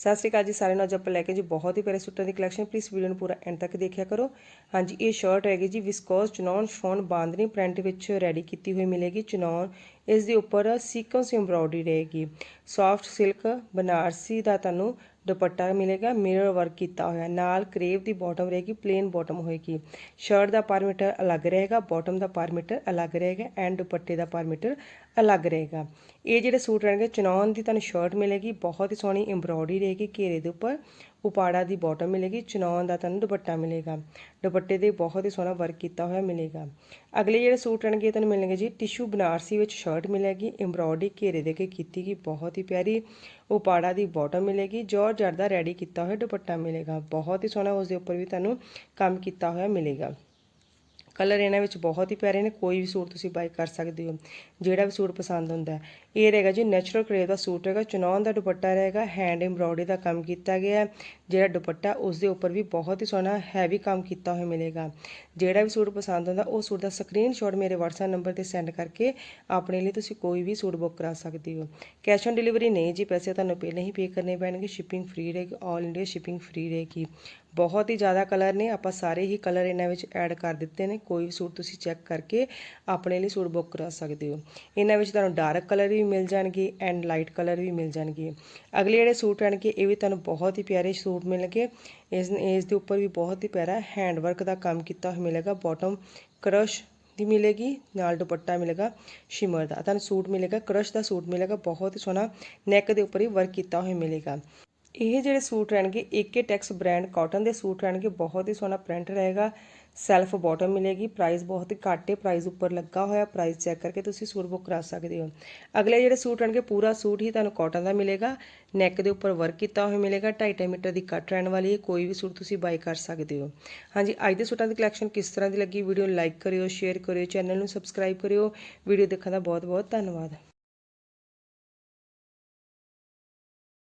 ਸਤਿ ਸ਼੍ਰੀ ਅਕਾਲ ਜੀ ਸਾਰਿਆਂ ਨੂੰ। ਅੱਜ ਆਪਾਂ ਲੈ ਕੇ ਜੀ ਬਹੁਤ ਹੀ ਪਿਆਰੇ ਸੂਟਾਂ ਦੀ ਕਲੈਕਸ਼ਨ ਪਲੀਜ਼ ਵੀਡੀਓ ਨੂੰ ਪੂਰਾ ਐਂਡ ਤੱਕ ਦੇਖਿਆ ਕਰੋ। ਹਾਂਜੀ, ਇਹ ਸ਼ਰਟ ਹੈਗੀ ਜੀ ਵਿਸਕੋਸ ਚਨੌਨ ਸ਼ੋਨ ਬਾਂਦਨੀ ਪ੍ਰਿੰਟ ਵਿੱਚ ਰੈਡੀ ਕੀਤੀ ਹੋਈ ਮਿਲੇਗੀ। ਚਨੌਨ ਇਸ ਦੇ ਉੱਪਰ ਸੀਕੁਐਂਸ ਐਮਬ੍ਰੋਇਡਰੀ ਰਹੇਗੀ। ਸੌਫਟ ਸਿਲਕ ਬਨਾਰਸੀ ਦਾ ਤੁਹਾਨੂੰ ਦੁਪੱਟਾ ਮਿਲੇਗਾ ਮਿਰਰ ਵਰਕ ਕੀਤਾ ਹੋਇਆ। ਨਾਲ ਕਰੇਵ ਦੀ ਬਾਟਮ ਰਹੇਗੀ ਪਲੇਨ ਬਾਟਮ ਹੋਏਗੀ। ਸ਼ਰਟ ਦਾ ਪਰ ਮੀਟਰ ਅਲੱਗ ਰਹੇਗਾ ਬਾਟਮ ਦਾ ਪਰ ਮੀਟਰ ਅਲੱਗ ਰਹੇਗਾ ਐਂਡ ਦੁਪੱਟੇ ਦਾ ਪਰ ਮੀਟਰ ਅਲੱਗ ਰਹੇਗਾ। ਇਹ ਜਿਹੜੇ ਸੂਟ ਰਹਿਣਗੇ ਚਨੌਨ ਦੀ ਤੁਹਾਨੂੰ ਸ਼ਰਟ ਮਿਲੇਗੀ, ਬਹੁਤ ਹੀ ਸੋਹਣੀ ਐਮਬ੍ਰੋਇਡਰੀ ਰਹੇਗੀ ਘੇਰੇ ਦੇ ਉੱਪਰ। ਉਪਾੜਾ ਦੀ ਬਾਟਮ ਮਿਲੇਗੀ ਚਨੌਨ ਦਾ ਤੁਹਾਨੂੰ ਦੁਪੱਟਾ ਮਿਲੇਗਾ। ਦੁਪੱਟੇ ਦੇ ਬਹੁਤ ਹੀ ਸੋਹਣਾ ਵਰਕ ਕੀਤਾ ਹੋਇਆ ਮਿਲੇਗਾ। ਅਗਲੇ ਜਿਹੜੇ ਸੂਟ ਰਹਿਣਗੇ ਤੁਹਾਨੂੰ ਮਿਲਣਗੇ ਜੀ ਟਿਸ਼ੂ ਬਨਾਰਸੀ ਵਿੱਚ ਸ਼ਰਟ ਮਿਲੇਗੀ ਐਮਬ੍ਰੋਇਡਰੀ ਘੇਰੇ ਦੇ ਕੇ ਕੀਤੀ ਗਈ ਬਹੁਤ ਹੀ ਪਿਆਰੀ ਉਪਾੜਾ ਦੀ ਬਾਟਮ ਮਿਲੇਗੀ ਜੋਰਜਟ ਦਾ ਰੈਡੀ ਕੀਤਾ ਹੋਇਆ ਦੁਪੱਟਾ ਮਿਲੇਗਾ। ਬਹੁਤ ਹੀ ਸੋਹਣਾ ਉਸ ਦੇ ਉੱਪਰ ਵੀ ਤੁਹਾਨੂੰ ਕੰਮ ਕੀਤਾ ਹੋਇਆ ਮਿਲੇਗਾ। ਕਲਰ ਇਹਨਾਂ ਵਿੱਚ ਬਹੁਤ ਹੀ ਪਿਆਰੇ ਨੇ, ਕੋਈ ਵੀ ਸੂਟ ਤੁਸੀਂ ਬਾਈ ਕਰ ਸਕਦੇ ਹੋ, ਜਿਹੜਾ ਵੀ ਸੂਟ ਪਸੰਦ ਹੁੰਦਾ ਹੈ। ਇਹ ਰਹੇਗਾ ਜੀ ਨੈਚੁਰਲ ਕਰੇਵ ਦਾ ਸੂਟ ਰਹੇਗਾ ਚਨੌਨ ਦਾ ਦੁਪੱਟਾ ਰਹੇਗਾ ਹੈਂਡ ਐਮਬ੍ਰੋਇਡਰੀ ਦਾ ਕੰਮ ਕੀਤਾ ਗਿਆ ਜਿਹੜਾ ਦੁਪੱਟਾ ਉਸ ਦੇ ਉੱਪਰ ਵੀ ਬਹੁਤ ਹੀ ਸੋਹਣਾ ਹੈਵੀ ਕੰਮ ਕੀਤਾ ਹੋਇਆ ਮਿਲੇਗਾ। ਜਿਹੜਾ ਵੀ ਸੂਟ ਪਸੰਦ ਹੁੰਦਾ, ਉਹ ਸੂਟ ਦਾ ਸਕਰੀਨਸ਼ਾਟ ਮੇਰੇ WhatsApp ਨੰਬਰ ਤੇ ਸੈਂਡ ਕਰਕੇ ਆਪਣੇ ਲਈ ਤੁਸੀਂ ਕੋਈ ਵੀ ਸੂਟ ਬੁੱਕ ਕਰਾ ਸਕਦੇ ਹੋ। ਕੈਸ਼ ਔਨ ਡਿਲੀਵਰੀ ਨਹੀਂ ਜੀ, ਪੈਸੇ ਤੁਹਾਨੂੰ ਪਹਿਲਾਂ ਹੀ ਪੇ ਕਰਨੇ ਪੈਣਗੇ ਸ਼ਿਪਿੰਗ ਫ੍ਰੀ ਰਹੇਗੀ ਆਲ ਇੰਡੀਆ ਸ਼ਿਪਿੰਗ ਫ੍ਰੀ ਰਹੇਗੀ। ਬਹੁਤ ਹੀ ਜ਼ਿਆਦਾ ਕਲਰ ਨੇ। ਆਪਾਂ ਸਾਰੇ ਹੀ ਕਲਰ ਇਹਨਾਂ ਵਿੱਚ ਐਡ ਕਰ ਦਿੱਤੇ ਨੇ। ਕੋਈ ਵੀ ਸੂਟ ਤੁਸੀਂ ਚੈੱਕ ਕਰਕੇ ਆਪਣੇ ਲਈ ਸੂਟ ਬੁੱਕ ਕਰਾ ਸਕਦੇ ਹੋ। ਇਹਨਾਂ ਵਿੱਚ ਤੁਹਾਨੂੰ ਡਾਰਕ ਕਲਰ ਵੀ ਮਿਲ ਜਾਣਗੇ ਐਂਡ ਲਾਈਟ ਕਲਰ ਵੀ ਮਿਲ ਜਾਣਗੇ। ਅਗਲੇ ਜਿਹੜੇ ਸੂਟ ਆਣਗੇ, ਇਹ ਵੀ ਤੁਹਾਨੂੰ ਬਹੁਤ ਹੀ ਪਿਆਰੇ ਸੂਟ ਮਿਲਣਗੇ। ਇਸ ਇਸ ਦੇ ਉੱਪਰ ਵੀ ਬਹੁਤ ਹੀ ਪਿਆਰਾ ਹੈਂਡ ਵਰਕ ਦਾ ਕੰਮ ਕੀਤਾ ਹੋਇਆ ਮਿਲੇਗਾ। ਬਾਟਮ ਕਰਸ਼ ਦੀ ਮਿਲੇਗੀ, ਨਾਲ ਦੁਪੱਟਾ ਮਿਲੇਗਾ ਸ਼ਿਮਰ ਦਾ। ਤੁਹਾਨੂੰ ਸੂਟ ਮਿਲੇਗਾ ਕਰਸ਼ ਦਾ ਸੂਟ ਮਿਲੇਗਾ। ਬਹੁਤ ਹੀ ਸੋਹਣਾ ਨੈਕ ਦੇ ਉੱਪਰ ਹੀ ਵਰਕ ਕੀਤਾ ਹੋਇਆ ਮਿਲੇਗਾ। ਇਹ ਜਿਹੜੇ ਸੂਟ ਰਹਿਣਗੇ ਏਕੇ ਟੈਕਸ ਬ੍ਰਾਂਡ ਕਾਟਨ ਦੇ ਸੂਟ ਰਹਿਣਗੇ, ਬਹੁਤ ਹੀ ਸੋਹਣਾ ਪ੍ਰਿੰਟ ਰਹੇਗਾ ਸੈਲਫ ਬਾਟਮ ਮਿਲੇਗੀ ਪ੍ਰਾਈਸ ਬਹੁਤ ਹੀ ਘੱਟ ਹੈ ਪ੍ਰਾਈਸ ਉੱਪਰ ਲੱਗਾ ਹੋਇਆ ਪ੍ਰਾਈਸ ਚੈੱਕ ਕਰਕੇ ਤੁਸੀਂ ਸੂਟ ਬੁੱਕ ਕਰਾ ਸਕਦੇ ਹੋ। ਅਗਲੇ ਜਿਹੜੇ ਸੂਟ ਰਹਿਣਗੇ, ਪੂਰਾ ਸੂਟ ਹੀ ਤੁਹਾਨੂੰ ਕਾਟਨ ਦਾ ਮਿਲੇਗਾ ਨੈਕ ਦੇ ਉੱਪਰ ਵਰਕ ਕੀਤਾ ਹੋਇਆ ਮਿਲੇਗਾ 2.5 ਮੀਟਰ ਦੀ ਕੱਟ ਰਹਿਣ ਵਾਲੀ ਹੈ, ਕੋਈ ਵੀ ਸੂਟ ਤੁਸੀਂ ਬਾਈ ਕਰ ਸਕਦੇ ਹੋ। ਹਾਂਜੀ, ਅੱਜ ਦੇ ਸੂਟਾਂ ਦੀ ਕਲੈਕਸ਼ਨ ਕਿਸ ਤਰ੍ਹਾਂ ਦੀ ਲੱਗੀ ਵੀਡੀਓ ਲਾਈਕ ਕਰਿਓ ਸ਼ੇਅਰ ਕਰਿਓ ਚੈਨਲ ਨੂੰ ਸਬਸਕ੍ਰਾਈਬ ਕਰਿਓ ਵੀਡੀਓ ਦੇਖਣ ਦਾ ਬਹੁਤ ਬਹੁਤ ਧੰਨਵਾਦ।